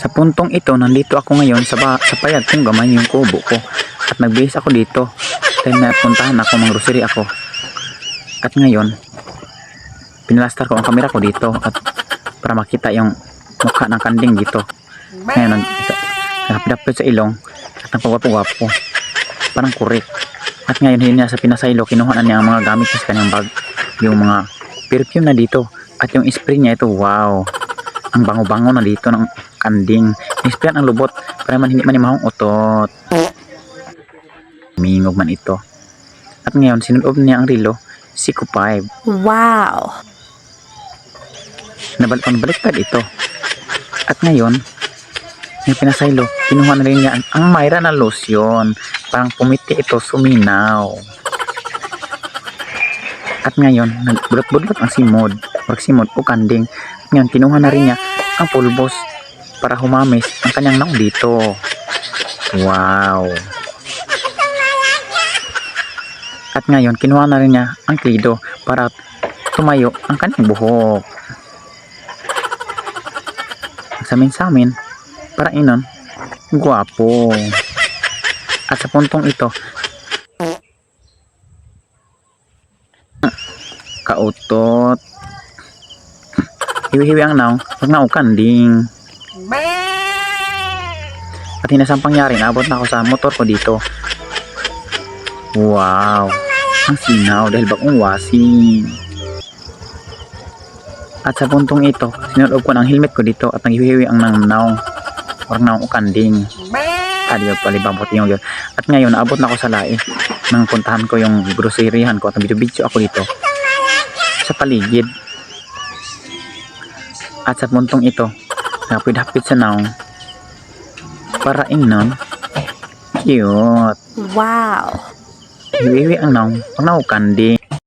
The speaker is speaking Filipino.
Sa puntong ito, nandito ako ngayon sa, sa payag kung gamay yung kubo ko. At nagbihis ako dito. Dahil may puntahan ako, mga ako. At ngayon, pinalastar ko ang camera ko dito at para makita yung mukha ng kanding dito. Ngayon, nakapidapit sa ilong at nagpagwapo-gwapo. Parang kurik. At ngayon, hindi niya sa pinasaylo, kinuha na niya ang mga gamit sa kanyang bag. Yung mga perfume na dito. At yung spray niya ito, wow. Ang bango-bango na dito ng kanding. Nisprayan ang lubot para man hindi man mahong utot. Mingog man ito. At ngayon, sinulob niya ang rilo, Siko 5. Wow. Nabal baliktad ito. At ngayon, yung pinasaylo, kinuha na rin niya ang, ang Myra na lotion. Parang pumiti ito, suminaw. At ngayon, nagbulot-bulot ang simod, or simod o kanding. Ngayon, kinuha na rin niya ang pulbos para humamis ang kanyang naong dito. Wow! At ngayon, kinuha na rin niya ang klido para tumayo ang kanyang buhok. Sa amin sa amin, para inon, guwapo. At sa puntong ito, kautot. Hiwi-hiwi ang naong, pag naukanding. At hinasang pangyari, naabot na ako sa motor ko dito. Wow! Ang sinaw dahil bagong wasin. At sa puntong ito, sinulob ko ng helmet ko dito at naghihiwi ang nangnaw or naong ukanding. Adiyo, palibabot yung yun. At ngayon, naabot na ako sa lai nang puntahan ko yung groceryhan ko at video ako dito sa paligid. At sa puntong ito, napid-hapit sa naong para ingnon. Cute. Wow. Hiwi ang naong pag naukanding.